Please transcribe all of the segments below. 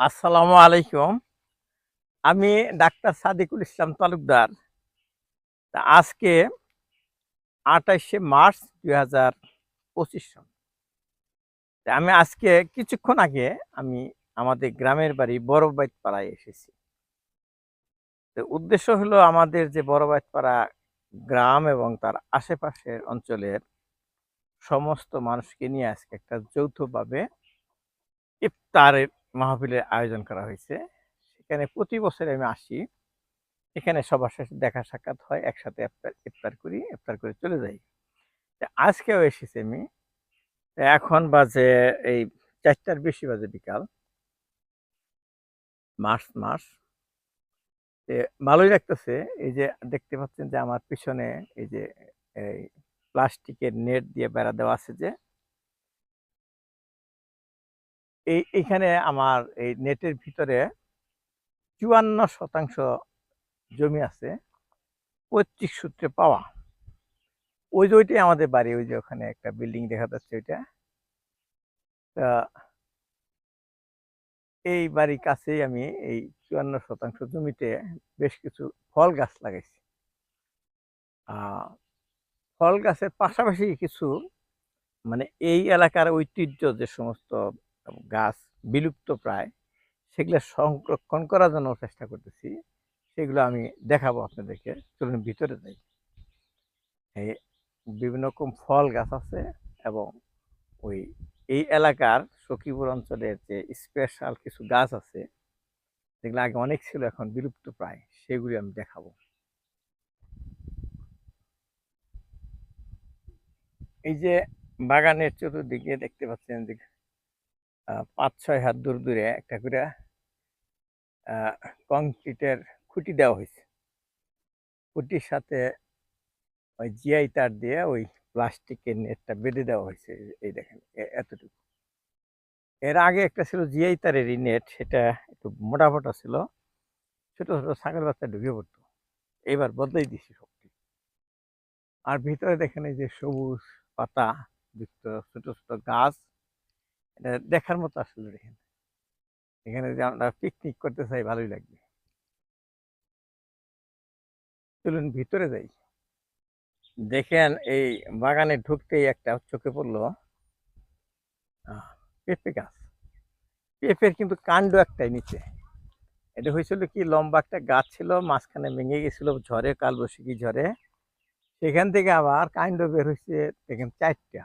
আসসালামু আলাইকুম। আমি ডাক্তার সাদিকুল ইসলাম তালুকদার। তা আজকে আঠাশে মার্চ দুই হাজার পঁচিশ সন। আমি আজকে কিছুক্ষণ আগে আমি আমাদের গ্রামের বাড়ি বড়বাইত পাড়ায় এসেছি। তো উদ্দেশ্য হলো আমাদের যে বড়বাইত পাড়া গ্রাম এবং তার আশেপাশের অঞ্চলের সমস্ত মানুষকে নিয়ে আজকে একটা যৌথভাবে ইফতারের মাহফিলের আয়োজন করা হয়েছে। সেখানে প্রতি বছর আমি আসি। এখানে সবার সাথে দেখা সাক্ষাৎ হয়, একসাথে ইফতার করি, ইফতার করে চলে যাই। আজকেও এসেছি আমি। এখন বাজে এই চারটার বেশি বাজে বিকাল। মার্চ মাস। ভালোই লাগতেছে। এই যে দেখতে পাচ্ছেন যে আমার পিছনে এই যে এই প্লাস্টিকের নেট দিয়ে বেড়া দেওয়া আছে যে এই এইখানে আমার এই নেটের ভিতরে চুয়ান্ন শতাংশ জমি আছে পৈতৃক সূত্রে পাওয়া। ওই যে ওইটাই আমাদের বাড়ি, ওই যে ওখানে একটা বিল্ডিং দেখা যাচ্ছে ওইটা। তা এই বাড়ির কাছেই আমি এই চুয়ান্ন শতাংশ জমিতে বেশ কিছু ফল গাছ লাগাইছি। ফল গাছের পাশাপাশি কিছু মানে এই এলাকার ঐতিহ্য যে সমস্ত গাছ বিলুপ্ত প্রায়, সেগুলো সংরক্ষণ করার জন্য চেষ্টা করতেছি। সেগুলো আমি দেখাবো আপনাদেরকে। চলুন ভিতরে যাই। এই বিভিন্ন রকম ফল গাছ আছে এবং ওই, এই এলাকার সখীপুর অঞ্চলের যে স্পেশাল কিছু গাছ আছে, যেগুলো আগে অনেক ছিল, এখন বিলুপ্ত প্রায়, সেগুলি আমি দেখাবো। এই যে বাগানের চতুর্দিকে দেখতে পাচ্ছেন যে পাঁচ ছয় হাত দূর দূরে একটা করে কংক্রিটের খুঁটি দেওয়া হয়েছে খুঁটির সাথে ওই জিআই তার দিয়ে ওই প্লাস্টিকের নেটটা বেঁধে দেওয়া হয়েছে এই- দেখেন এতটুকু। এর আগে একটা ছিল জিআই তারেরই নেট, সেটা একটু মোটা মোটা ছিল, ছোট ছোট ছাগল বাচ্চা ঢুকে পড়তো। এবার বদলাই দিছি সবটি। আর ভিতরে দেখেন এই যে সবুজ পাতা যুক্ত ছোট ছোট গাছ। এটা দেখার মতো আসলে দেখেন। এখানে যে আমরা পিকনিক করতে চাই ভালোই লাগবে। চলুন ভিতরে যাই। দেখেন এই বাগানে ঢুকতেই একটা চোখে পড়ল পেঁপে গাছ। পেঁপের কিন্তু কাণ্ড একটাই নিচে। এটা হয়েছিল কি, লম্বা একটা গাছ ছিল, মাঝখানে ভেঙে গেছিল, ঝড়ে, কালবৈশাখী ঝড়ে। সেখান থেকে আবার কাণ্ড বের হয়েছে, দেখেন চারটা।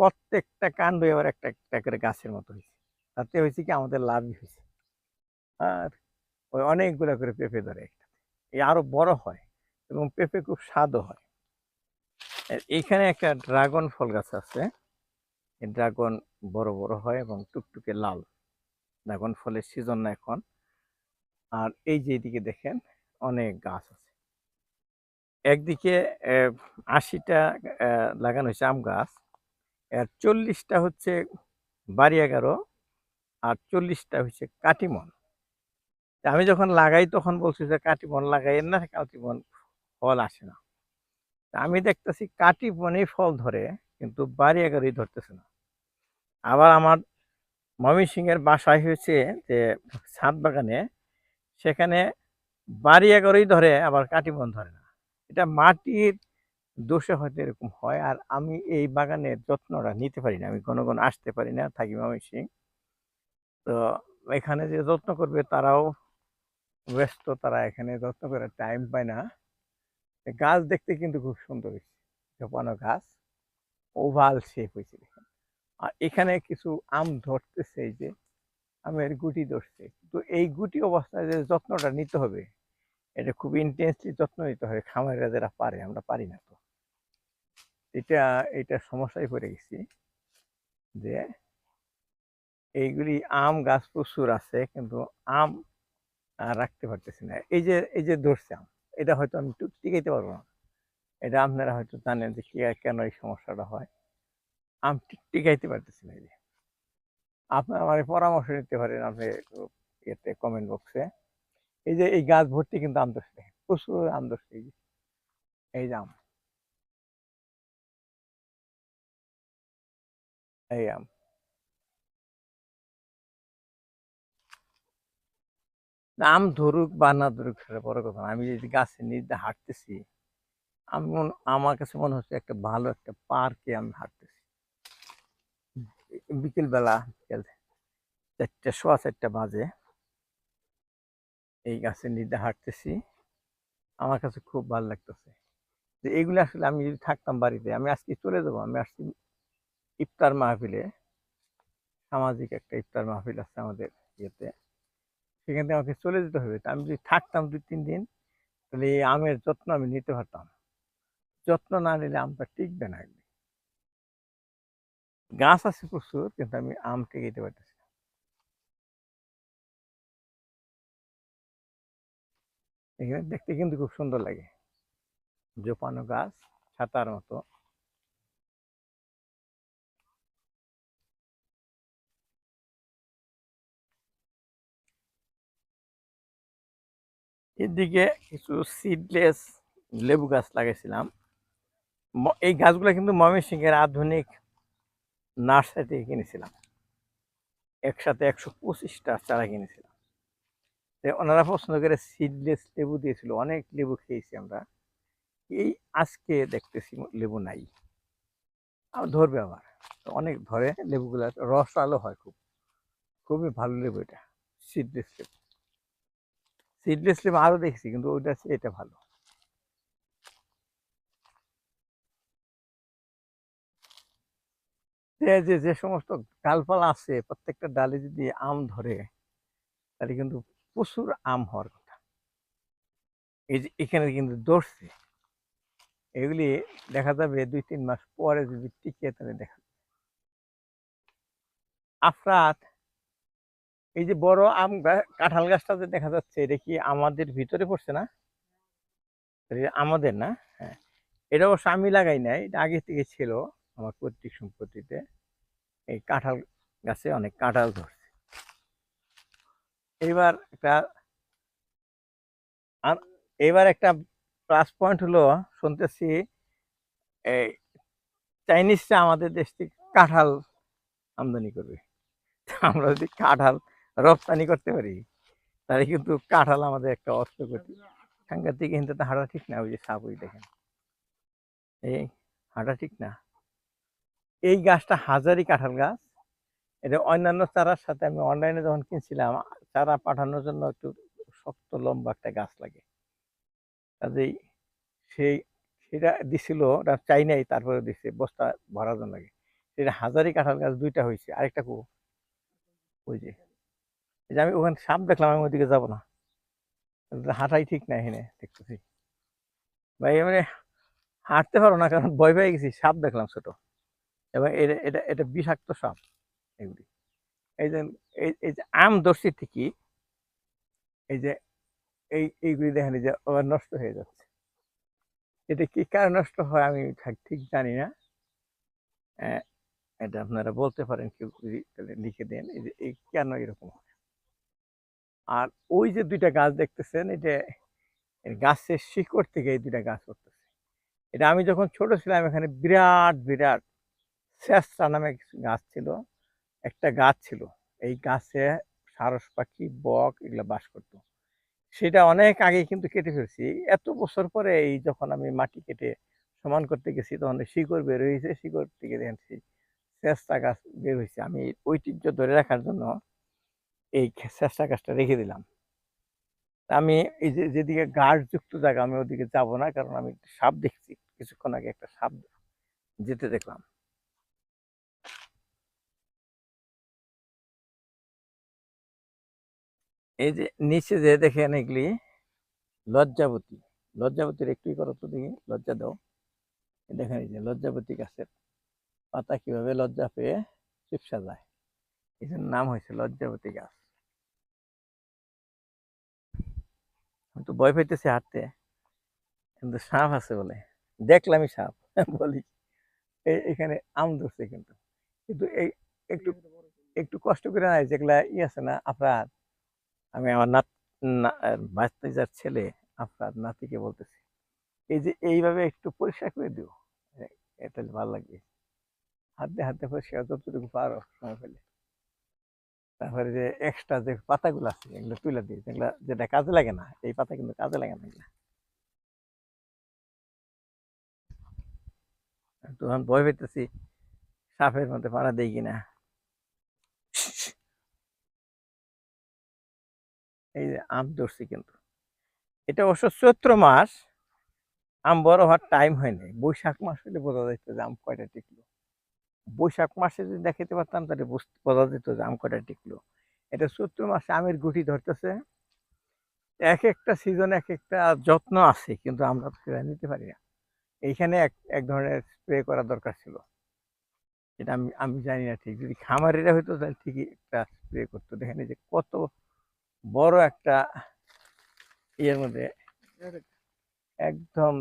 প্রত্যেকটা কাণ্ড এবার একটা একটা করে গাছের মতো হয়েছে। তাতে হয়েছে কি, আমাদের লাভই হয়েছে। আর ওই অনেকগুলো করে পেঁপে ধরে একটা। এই আরও বড় হয় এবং পেঁপে খুব স্বাদও হয়। এইখানে একটা ড্রাগন ফল গাছ আছে। এই ড্রাগন বড় বড় হয় এবং টুকটুকে লাল। ড্রাগন ফলের সিজন না এখন। আর এই যে এদিকে দেখেন, অনেক গাছ আছে। একদিকে আশিটা লাগানো হয়েছে আম গাছ। আর চল্লিশটা হচ্ছে বাড়ি এগারো আর চল্লিশটা হচ্ছে কাটিমন। আমি যখন লাগাই তখন বলছি যে কাটিমন লাগাইয়েন না কাটিমন ফল আসে না। আমি দেখতেছি কাটিমনই ফল ধরে, কিন্তু বাড়ি এগারোই ধরতেছে না। আবার আমার ময়মনসিংহের বাসায় হয়েছে যে ছাদ বাগানে, সেখানে বাড়ি এগারোই ধরে, আবার কাটিমন ধরে না। এটা মাটির দোষে হয়তো এরকম হয়। আর আমি এই বাগানের যত্নটা নিতে পারি না। আমি কোনো কোনো আসতে পারি না, থাকি ময়মনসিং তো এখানে যে যত্ন করবে তারাও ব্যস্ত, তারা এখানে যত্ন করার টাইম পায় না। গাছ দেখতে কিন্তু খুব সুন্দর হয়েছে ঝোপানো গাছ। ওভাল শেপ হয়েছে আর এখানে কিছু আম ধরতেছে যে, আমের গুটি ধরছে। তো এই গুটি অবস্থায় যে যত্নটা নিতে হবে, এটা খুব ইন্টেন্সলি যত্ন নিতে হবে। খামারিরা যারা পারে, আমরা পারি না তো। এটা এটা সমস্যায় পড়ে গেছি যে এইগুলি আম গাছ প্রচুর আছে, কিন্তু আম রাখতে পারতেছি না। এই যে এই যে ধরছে আম, এটা হয়তো আমি টুক টিকাইতে পারব না। এটা আপনারা হয়তো জানেন যে কেন এই সমস্যাটা হয়। আম টিকাইতে পারতেছি না এই যে। আপনারা আমার পরামর্শ নিতে পারেন আপনি ইয়েতে কমেন্ট বক্সে এই যে, এই গাছ ভর্তি কিন্তু আম ধরছে প্রচুর আম ধরছে এই যে। এই যে আম। আম আম ধরুক বা না ধরুক, সেটা বড় কথা আমি যদি গাছের নিচ দিয়ে হাঁটতেছি, আমি আমার কাছে মনে হচ্ছে একটা ভালো একটা পার্কে আমি হাঁটতেছি। বিকেলবেলা, বিকেল চারটা, সোয়া চারটা বাজে। এই গাছের নিচ দিয়ে হাঁটতেছি। আমার কাছে খুব ভালো লাগতেছে। যে এগুলো আসলে আমি যদি থাকতাম বাড়িতে, আমি আজকে চলে যাব, আমি আসছি ইফতার মাহফিলে, সামাজিক একটা ইফতার মাহফিল আছে আমাদের ইয়েতে। সেখান থেকে আমাকে চলে যেতে হবে। আমি যদি থাকতাম দুই, তিন দিন, তাহলে এই আমের যত্ন আমি নিতে পারতাম। যত্ন না নিলে আমটা টিকবে না একদিন। গাছ আছে প্রচুর, কিন্তু আমি আম টিকাইতে পারতেছি। এখানে দেখতে কিন্তু খুব সুন্দর লাগে। জোপানো গাছ, ছাতার মতো। এদিকে কিছু সিডলেস লেবু গাছ লাগাইছিলাম। এই গাছগুলো কিন্তু ময়মনসিংহের আধুনিক নার্সারি থেকে কিনেছিলাম। একসাথে একশো পঁচিশটা চারা কিনেছিলাম। ওনারা পছন্দ করে সিডলেস লেবু দিয়েছিল, অনেক লেবু খেয়েছি আমরা। এই আজকে দেখতেছি লেবু নাই। আর ধরবে আবার। অনেক ধরে লেবুগুলো রস আলো হয় খুব। খুবই ভালো লেবু এটা সিডলেস লেবু। সিডলেস লেবু আরও দেখছি, কিন্তু ওইটা এটা ভালো। যে যে সমস্ত ডালপালা আছে, প্রত্যেকটা ডালে যদি আম ধরে, তাহলে কিন্তু প্রচুর আম হওয়ার কথা। এই যে, এখানে কিন্তু ধরছে এগুলি দেখা যাবে দুই তিন মাস পরে যদি টিকে, তাহলে দেখা যাবে। আফরাত এই যে বড় আম কাঁঠাল গাছটা যে দেখা যাচ্ছে, এটা কি আমাদের ভিতরে পড়ছে না? আমাদের না? হ্যাঁ। এটা অবশ্য আমি লাগাই নাই, এটা আগে থেকে ছিল আমার পৈতৃক সম্পত্তিতে। এই কাঁঠাল গাছে অনেক কাঁঠাল ধরছে। এইবার একটা আর এবার একটা প্লাস পয়েন্ট হলো, শুনতেছি এই চাইনিজরা আমাদের দেশ থেকে কাঁঠাল আমদানি করবে। আমরা যদি কাঁঠাল রপ্তানি করতে পারি। তাহলে কিন্তু কাঁঠাল আমাদের একটা অর্থ করতে সাংঘাতিক কিন্তু হাঁটা ঠিক না ওই যে সাপ ওই দেখেন। এই হাঁটা ঠিক না। এই গাছটা হাজারি কাঁঠাল গাছ। এটা অন্যান্য চারার সাথে আমি অনলাইনে যখন কিনছিলাম চারা পাঠানোর জন্য একটু শক্ত লম্বা একটা গাছ লাগে। কাজেই সেই সেটা দিছিল ওটা চাই নাই তারপরে দিছে বস্তা ভরার জন্য লাগে। সেটা হাজারি কাঁঠাল গাছ দুইটা হয়েছে আরেকটা কো? ওই যে। এই যে আমি ওখানে সাপ দেখলাম, আমি ওইদিকে যাব না। হাঁটাই ঠিক না এখানে, দেখতেছি। ভাই মানে হাঁটতে পারো না, কারণ ভয় পেয়ে গেছি, সাপ দেখলাম ছোট। এবং এটা এটা এটা বিষাক্ত সাপ, এগুলি। এই যে এই যে আম ধরছি ঠিকই, এই যে, এই, এইগুলি দেখেন যে নষ্ট হয়ে যাচ্ছে। এটা কি কারণে নষ্ট হয় আমি ঠিক- জানি না। এটা আপনারা বলতে পারেন কেউ লিখে দেন, এই যে, এই কেন এরকম হয়? আর ওই যে দুইটা গাছ দেখতেছেন এটা গাছের শিকড় থেকে এই দুইটা গাছ করতেছে এটা আমি যখন ছোট ছিলাম, এখানে বিরাট বিরাট শেষরা নামে কিছু গাছ ছিল। একটা গাছ ছিল, এই গাছে সারস পাখি, বক এগুলো বাস করতো। সেটা অনেক আগে কিন্তু কেটে ফেলছি। এত বছর পরে এই যখন আমি মাটি কেটে সমান করতে গেছি, তখন শিকড় বের হয়েছে, শিকড় থেকে দেখছি চেষ্টা গাছ বের হয়েছে। আমি ঐতিহ্য ধরে রাখার জন্য এই চেষ্টা গাছটা রেখে দিলাম। আমি এই যে, যেদিকে গাছযুক্ত জায়গা, আমি ওদিকে যাব না, কারণ আমি সাপ দেখছি। কিছুক্ষণ আগে একটা সাপ যেতে দেখলাম। এই যে, নিচে যে দেখেন এগুলি, লজ্জাবতী। লজ্জাবতীর একটুই করো তো দেখি, লজ্জা দাও। দেখেন এই যে, লজ্জাবতী গাছের পাতা কীভাবে লজ্জা পেয়ে চিপসা যায়। এই নাম হয়েছে লজ্জাবতী গাছ। তো ভয় পাইতেছি হাঁটতে। কিন্তু সাপ আছে বলে। দেখলামই সাপ, বলি। এখানে আম ধরছে কিন্তু। কিন্তু এই একটু একটু কষ্ট করে নাই যেগুলা ই আছে না আপনার আমি আমার নাত বাচ্চার ছেলে আপনার নাতিকে বলতেছি, এই যে এইভাবে একটু পরিষ্কার করে দিও। এটা ভালো লাগবে হাতে হাতে পরিষ্কার, যতটুকু পারো সময় পেলে। তারপরে যে এক্সট্রা যে পাতাগুলো আছে, এগুলো তুলে দিই, যেগুলো যেটা কাজে লাগে না, এই পাতা কিন্তু কাজে লাগে না এগুলা। তখন ভয় পেতেছি সাপের মধ্যে পাড়া দেই কিনা। এই যে আম ধরছি কিন্তু। এটা অবশ্য চৈত্র মাস, আম বড় হওয়ার টাইম হয়নি বৈশাখ মাস হলে বোঝা যেত যে আম কয়টা টিকলো। বৈশাখ মাসে যদি দেখাতে পারতাম তাহলে বোঝা যেত যে আম কটা টিকলো। এটা চৈত্র মাসে আমের গুটি ধরতেছে। এক একটা সিজন এক একটা যত্ন আছে কিন্তু আমরা তো সেটা নিতে পারি না। এইখানে এক এক ধরনের স্প্রে করা দরকার ছিল। এটা আমি আমি জানি না ঠিক। যদি খামারিরা হইতো তাহলে ঠিকই একটা স্প্রে করতো। দেখেন যে কত বড় একটা ইয়ের মধ্যে একদম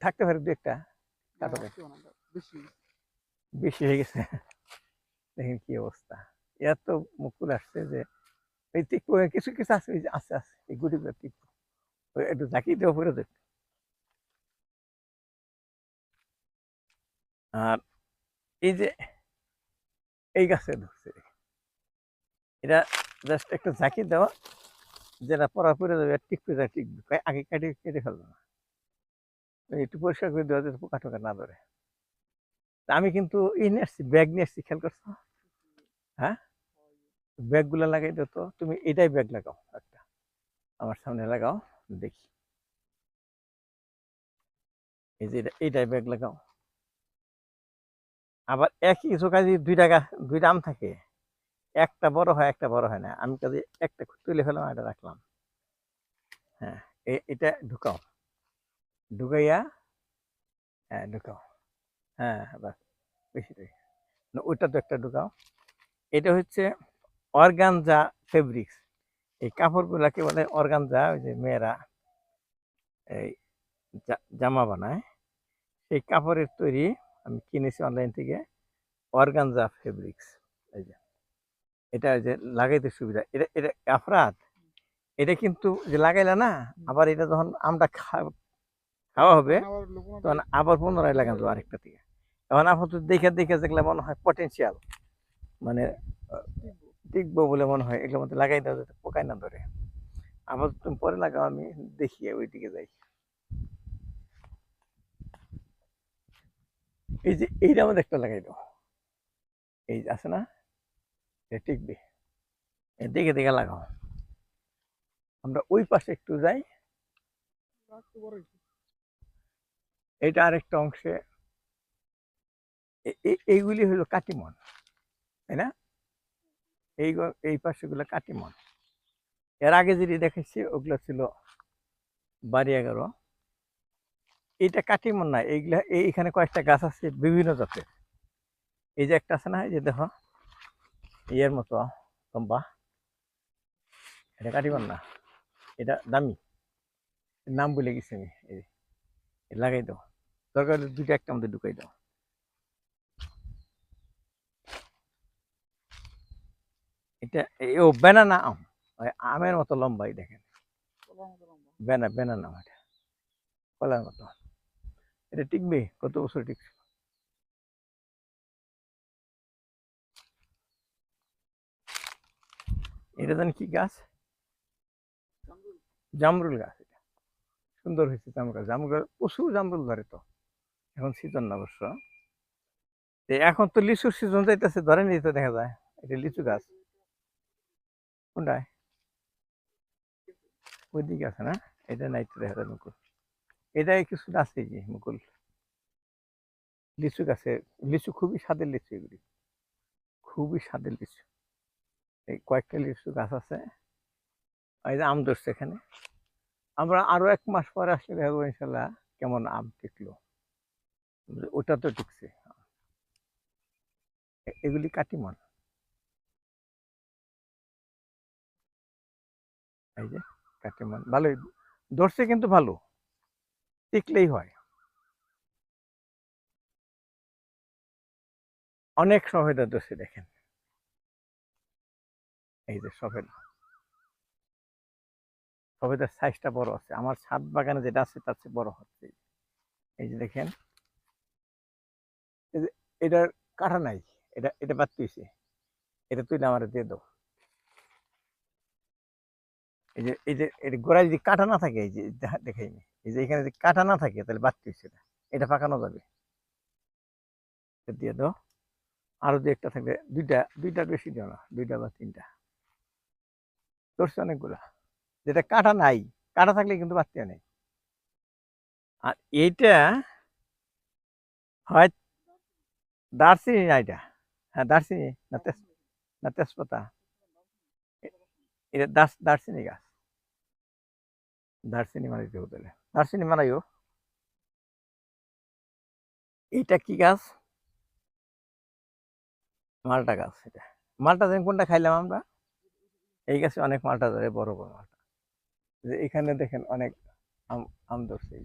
থাকতে পারে দু একটা। কাটো বেশি। হয়ে গেছে। দেখেন কি অবস্থা। এত মুকুল আসছে যে, এই টিকবো কিছু কিছু আছে, এই যে আছে আছে, এই গুটিগুলো ওই একটু ঝাঁকি দেওয়া পরে দেখ আর এই যে এই গাছে ধরছে। এটা জাস্ট একটা ঝাঁকি দেওয়া, যেটা পড়া পরে যাবে টিকবে যা টিকবে আগে কেটে কেটে ফেলবে না। ওই একটু পরিষ্কার করে দেওয়া যাতে পোকা টোকা না ধরে। আমি কিন্তু ই নিয়ে ব্যাগ নিয়ে আসছি, খেয়াল করছ? হ্যাঁ? ব্যাগগুলো লাগাই দিও তো, তুমি এটাই ব্যাগ লাগাও একটা। আমার সামনে লাগাও, দেখি। এই যে এটা- এইটাই ব্যাগ লাগাও। আবার একই জোকা যদি দুইটা গাছ দুইটা আম থাকে। একটা বড় হয়, একটা বড় হয় না। আমি কাজে একটা তুলে ফেলাম এটা রাখলাম। হ্যাঁ এটা ঢুকাও। ঢুকাইয়া হ্যাঁ ঢুকাও। হ্যাঁ বাস না, ওইটা তো একটা ঢুকাও। এটা হচ্ছে অর্গানজা ফেব্রিক্স। এই কাপড়গুলাকে বলে অর্গানজা ওই যে মেয়েরা এই জামা বানায়। সেই কাপড়ের তৈরি আমি কিনেছি অনলাইন থেকে অর্গানজা ফেব্রিক্স। এই যে এটা যে লাগাইতে সুবিধা এটা এটা আফরাত এটা কিন্তু যে লাগাইলা না আবার এটা যখন আমরা খা- খাওয়া হবে তখন আবার পুনরায় লাগানো আরেকটা থেকে। এখন আপাতত দেখে দেখে যেগুলো মনে হয় পটেনশিয়াল মানে টিকবো বলে মনে হয় এগুলোর মধ্যে লাগাই দেওয়া যাতে পোকায় না ধরে। তুমি পরে লাগাও আমি দেখি ওই দিকে যাই। এই যে এইটা আমাদের একটা লাগাই দাও। এই আছে না? এটা টিকবে। দেখে দেখে লাগাও। আমরা ওই পাশে একটু যাই? এটা আরেকটা অংশে এইগুলি হলো কাটিমন, তাই না? এই এই পাশেগুলো কাটিমন। এর আগে যেটি দেখেছি, ওগুলো ছিল বাড়ি এগারো। এইটা কাটিমন না, এইগুলা, এই- এইখানে কয়েকটা গাছ আছে বিভিন্ন জাতের। এই যে একটা আছে না, এই যে দেখো, ইয়ের মতো, লম্বা। এটা কাটিমন না, এটা দামি। নাম বলে গেছি আমি, এই লাগাই দাও। দরকার দুইটা একটা মধ্যে ঢুকাই দাও। এটা ও বেনানা আম। আমের মতো লম্বাই দেখেন। বেনা বেনানা এটা কলার মতো। এটা টিকবে? কত বছর টিকবে এটা জানি কি গাছ? জামরুল, গাছ এটা। সুন্দর হয়েছে জামরুল। গাছ জামরুল প্রচুর জামরুল ধরে তো। এখন সিজন না অবশ্য। এখন তো লিচুর সিজন যাইতেছে ধরে নিতে তো দেখা যায়। এটা লিচু গাছ। কোনটায়? ওইদিকে আছে না? এটা নাই মুকুল। আছে যে মুকুল। লিচু গাছে, লিচু খুবই স্বাদের লিচু এগুলি। খুবই স্বাদের লিচু। এই কয়েকটা লিচু গাছ আছে। এই যে আম ধরছে এখানে। আমরা আরও এক মাস পরে আসলে দেখব ইনশাল্লাহ কেমন আম টিকলো। ওটা তো টিকছে। এগুলি কাটিমন। এই যে কাটিমন ভালোই, ধরছে কিন্তু ভালো টিকলেই হয়। অনেক সফেদা ধরছে দেখেন। এই যে সফেদা সফেদার সাইজটা বড় আছে, আমার ছাদ বাগানে যেটা আছে তার চেয়ে বড় হচ্ছে। এই যে দেখেন। এটার কাটা নাই, এটা এটা বাদ দিয়েছে। এটা তুই আমার দিয়ে দাও। এই যে এই যে যে গোড়ায় যদি কাটা না থাকে, এই যে দেখা- দেখাই এই যে, এখানে যদি কাটা না থাকে, তাহলে বাড়তি হচ্ছে এটা। এটা পাকানো যাবে। এটা দিয়ে দাও। আরও দু একটা থাকলে দুইটা দুইটা বেশি দিও না, দুইটা বা তিনটা। ধরছে অনেকগুলা। যেটা কাটা নাই, কাটা থাকলে কিন্তু বাড়তি নেই। আর এইটা হয় দারচিনি না এটা? হ্যাঁ দারচিনি না তেজ, না তেজপাতা? এটা দাস, দারচিনি গাছ। দারচিনি মারাইতে হতে দারচিনি মারাইও এইটা কি গাছ? মালটা গাছ এটা। মালটা যেন কোনটা খাইলাম আমরা? এই গাছে অনেক মালটা ধরে বড় বড় মালটা। যে এখানে দেখেন অনেক আম ধরছে।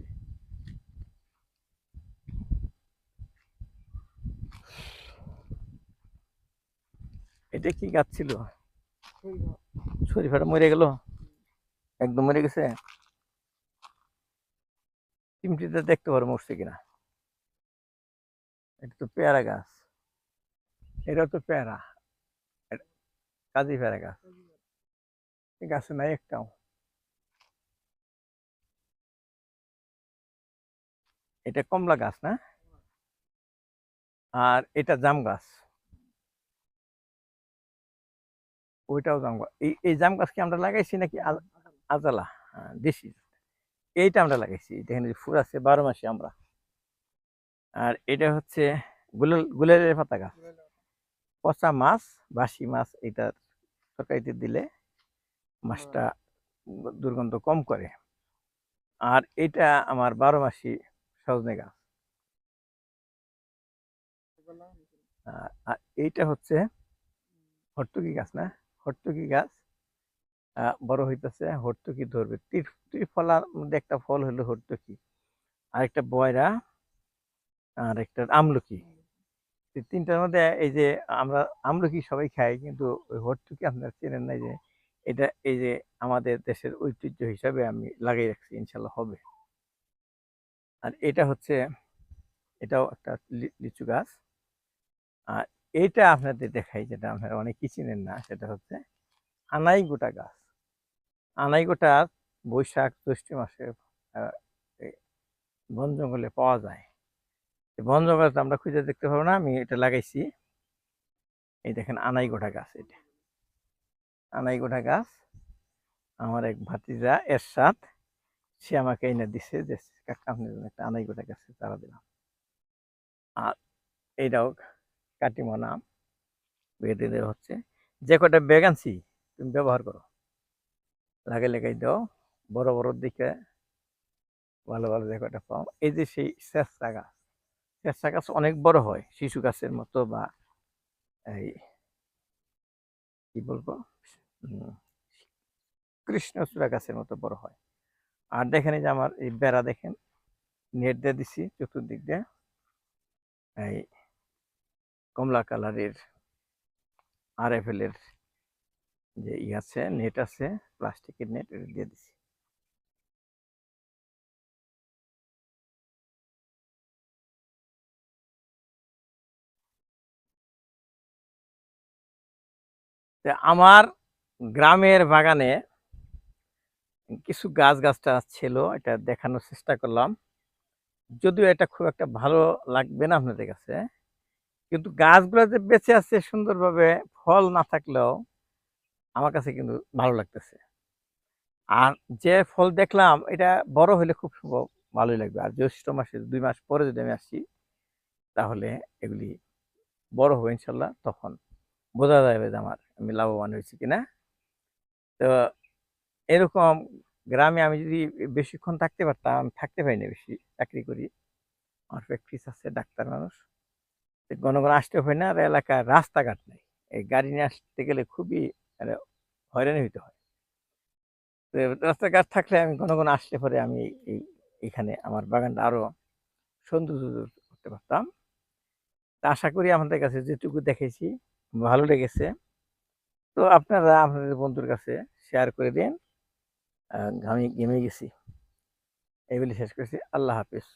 এটা কি গাছ ছিল। শরীফাটা মরে গেল? একদম মরে গেছে? চিমটিতে দেখতে পারো মরছে কিনা। এটা তো পেয়ারা গাছ। এটা তো পেয়ারা। কাজী পেয়ারা গাছ। এই গাছে নাই একটাও। এটা কমলা গাছ না? আর এটা জাম গাছ। ওইটাও জাম গাছ এই এই জাম গাছ কি আমরা লাগাইছি নাকি আজালা? হ্যাঁ, দেশি। এইটা আমরা লাগাইছি। দেখেন যে ফুল আছে বারো মাসে আমরা। আর এটা হচ্ছে গুলেল গুলেলের পাতা গাছ। পচা মাছ বাসি মাছ এটা তরকারিতে দিলে মাছটা দুর্গন্ধ কম করে। আর এটা আমার বারো মাসি সজনে গাছ। আর এইটা হচ্ছে হর্তুকি গাছ না? হর্তুকি গাছ। বড় হইতেছে, হর্তুকি ধরবে। ত্রিফ ত্রিফলার মধ্যে একটা ফল হলো হর্তুকি আর একটা বয়রা আর একটা আমলকি তিনটার মধ্যে এই যে আমরা আমলকি সবাই খাই, কিন্তু ওই হর্তুকি আপনারা চেনেন না যে এটা এই যে আমাদের দেশের ঐতিহ্য হিসাবে আমি লাগিয়ে রাখছি, ইনশাল্লাহ হবে। আর এটা হচ্ছে, এটাও একটা লিচু গাছ। আর এটা আপনাদের দেখাই, যেটা আপনারা অনেকেই চিনেন না, সেটা হচ্ছে আনাই গোটা গাছ। আনাইগোটা বৈশাখ জ্যৈষ্ঠ মাসে বন জঙ্গলে পাওয়া যায়। বন জঙ্গলে তো আমরা খুঁজে দেখতে পাবো না, আমি এটা লাগাইছি। এই দেখেন আনাইগোটা গাছ এটা। আনাইগোটা গাছ, আমার এক ভাতিজা এর সাথ সে আমাকে এনে দিছে যে, কাকা একটা আনাইগোটা গাছে চারা দিলাম। আর এইটাও কাটিমো নাম দেওয়া হচ্ছে। যে কটা ব্যাগ আনছি, তুমি ব্যবহার করো। লাগাই লাগাই দাও, বড় বড় দিকে ভালো ভালো কটা পাও এই যে সেই চেষ্টা গাছ চেষ্টা গাছ অনেক বড় হয় শিশু গাছের মতো বা এই কি বলব? কৃষ্ণচূড়া গাছের মতো বড় হয়। আর দেখেন এই যে আমার এই বেড়া দেখেন, নেট দিয়ে দিছি চতুর্দিক দিয়ে। এই কমলা কালারের, আর এফ এর যে ই আছে নেট আছে, প্লাস্টিকের নেট দিয়ে দিছি। আমার গ্রামের বাগানে কিছু গাছ গাছটা ছিল, এটা দেখানোর চেষ্টা করলাম। যদিও এটা খুব একটা ভালো লাগবে না আপনাদের কাছে, কিন্তু গাছগুলো যে বেঁচে আছে সুন্দরভাবে, ফল না থাকলেও আমার কাছে কিন্তু ভালো লাগতেছে। আর যে ফল দেখলাম, এটা বড় হলে খুব সম্ভব ভালোই লাগবে। আর জ্যৈষ্ঠ মাসে দুই মাস পরে যদি আমি আসি, তাহলে এগুলি বড় হবে ইনশাল্লাহ, তখন বোঝা যাবে যে আমার আমি লাভবান হয়েছি কিনা। তো এরকম গ্রামে আমি যদি বেশিক্ষণ থাকতে পারতাম, আমি থাকতে পারি না বেশি, চাকরি করি। আমার প্র্যাকটিস আছে ডাক্তার মানুষ। ঘন আসতে হয় না, আর এলাকায় রাস্তাঘাট নেই। এই গাড়ি নিয়ে আসতে গেলে খুবই মানে হয়রানি হইতে হয়। তো রাস্তাঘাট থাকলে আমি ঘন ঘন আসলে পরে আমি এই এখানে আমার বাগানটা আরও সৌন্দর্য করতে পারতাম। তা আশা করি আমাদের কাছে যেটুকু দেখেছি, ভালো লেগেছে। তো আপনারা আপনাদের বন্ধুর কাছে শেয়ার করে দিন। আমি গেমে গেছি। এই বলে শেষ করেছি। আল্লাহ হাফিজ।